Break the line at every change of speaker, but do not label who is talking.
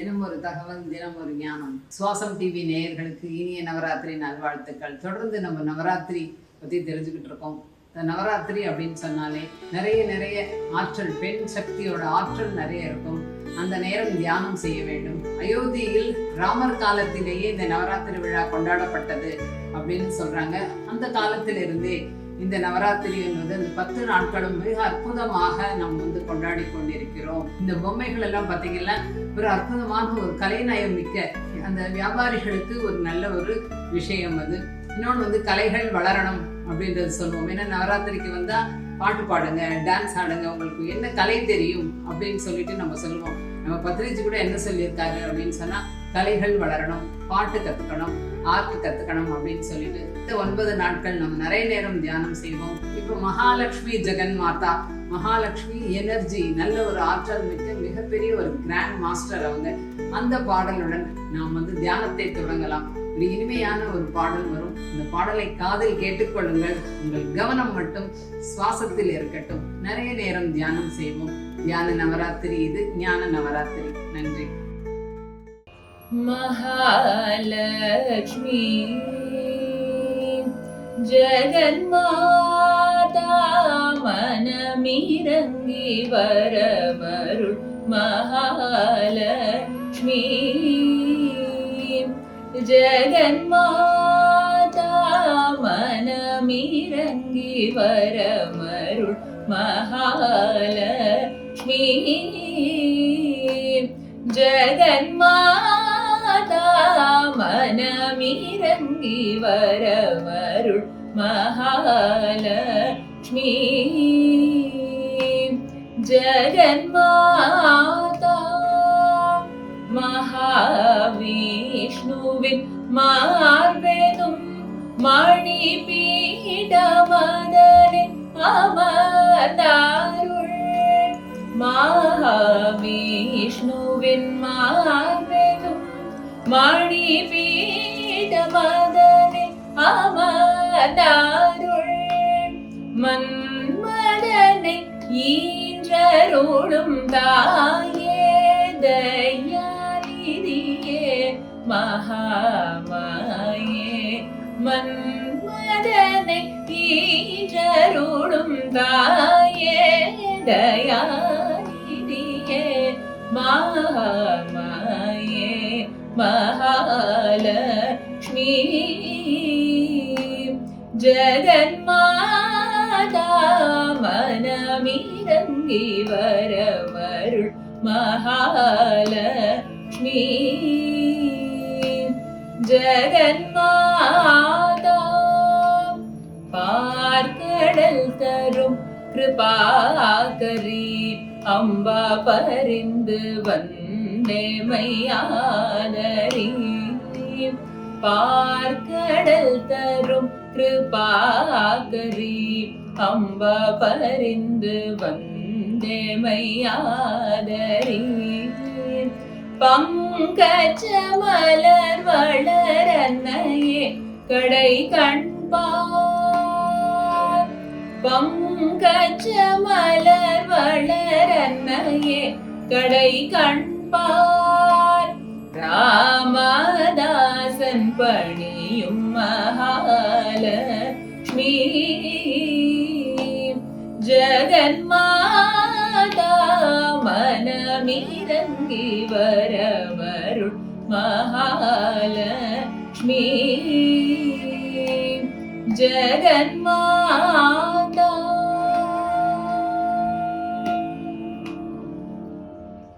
தினம் ஒரு தகவல் தினம் ஒரு ஞானம். சுவாசம் டிவி நேயர்களுக்கு இனிய நவராத்திரி நல்வாழ்த்துக்கள். தொடர்ந்து நம்ம நவராத்திரி பற்றி தெரிஞ்சுக்கிட்டு இருக்கோம். இந்த நவராத்திரி அப்படின்னு சொன்னாலே நிறைய நிறைய ஆற்றல் பெண் சக்தியோட ஆற்றல் நிறைய இருக்கும். அந்த நேரம் தியானம் செய்ய வேண்டும். அயோத்தியில் ராமர் காலத்திலேயே இந்த நவராத்திரி விழா கொண்டாடப்பட்டது அப்படின்னு சொல்றாங்க. அந்த காலத்திலிருந்தே இந்த நவராத்திரி என்பது அந்த பத்து நாட்களும் மிக அற்புதமாக நாம் வந்து கொண்டாடி கொண்டிருக்கிறோம். இந்த பொம்மைகள் எல்லாம் பார்த்தீங்கன்னா ஒரு அற்புதமான ஒரு கலைநயம் மிக்க அந்த வியாபாரிகளுக்கு ஒரு நல்ல ஒரு விஷயம் அது. இன்னொன்று வந்து கலைகள் வளரணும் அப்படின்றது சொல்லுவோம். ஏன்னா நவராத்திரிக்கு வந்தால் பாட்டு பாடுங்க டான்ஸ் ஆடுங்க உங்களுக்கு என்ன கலை தெரியும் அப்படின்னு சொல்லிட்டு நம்ம சொல்லுவோம். நம்ம பத்ரிஜி கூட என்ன சொல்லியிருக்காரு அப்படின்னு சொன்னா கலைகள் வளரணும் பாட்டு கத்துக்கணும் ஆர்ட் கத்துக்கணும் அப்படின்னு சொல்லிட்டு இந்த ஒன்பது நாட்கள் நம்ம நிறைய நேரம் தியானம் செய்வோம். இப்போ மகாலட்சுமி ஜெகன் மாதா. மகாலட்சுமி எனர்ஜி நல்ல ஒரு ஆற்றல் மிக்க மிகப்பெரிய ஒரு கிராண்ட் மாஸ்டர் அவங்க. அந்த பாடலுடன் நாம் வந்து தியானத்தை தொடங்கலாம். ஒரு இனிமையான ஒரு பாடல் வரும். இந்த பாடலை காதில் கேட்டுக்கொள்ளுங்கள். உங்கள் கவனம் மட்டும் சுவாசத்தில் இருக்கட்டும். நிறைய நேரம் தியானம் செய்வோம். தியான நவராத்திரி இது ஞான நவராத்திரி. நன்றி.
மகாலட்சுமி ஜெகன்மாதா மனமிரங்கி வரவருள் மகாலட்சுமி. ജഗന്മാതാ മനമിരങ്ങി വരമരുൾ മഹാലക്ഷ്മി. ജഗന്മാതാ മനമിരങ്ങി വരമരുൾ മഹാലക്ഷ്മി. ജഗന്മാ പൂവിൻ മാർവേതും മണി പീഠമതനെ അമർന്നാരുൾ മഹാവിഷ്ണുവിൻ മാർവേതും മണി പീഠമതനെ അമർന്നാരുൾ മന്മദനെ ഈഞ്ചരുളും തായേ ദയ മഹാമായേ മന്മദനെ ഈരരുളും തായേ ദയാനിധിയേ മഹാമായേ മഹാലക്ഷ്മി. ജഗന്മാതാ മനമിരങ്ങി വരമരുൾ മഹാലക്ഷ്മി. ஜெகன்மாதா பார்க்கடல் தரும் கிருபாகரி அம்பா பரிந்து வந்தே மையாதரி பார்க்கடல் தரும் கிருபாகரி அம்பா பரிந்து வந்தே மையாதரி கச்சமலர் வளர் அன்னையே கடை கண்பார். பங்கஜ மலர் வளரன்னையே கடை கண்பார். ராமதாசன் பணியும் மகா മീതങ്കി വരവരുൾ മഹാലക്ഷ്മി. ജഗന്മാ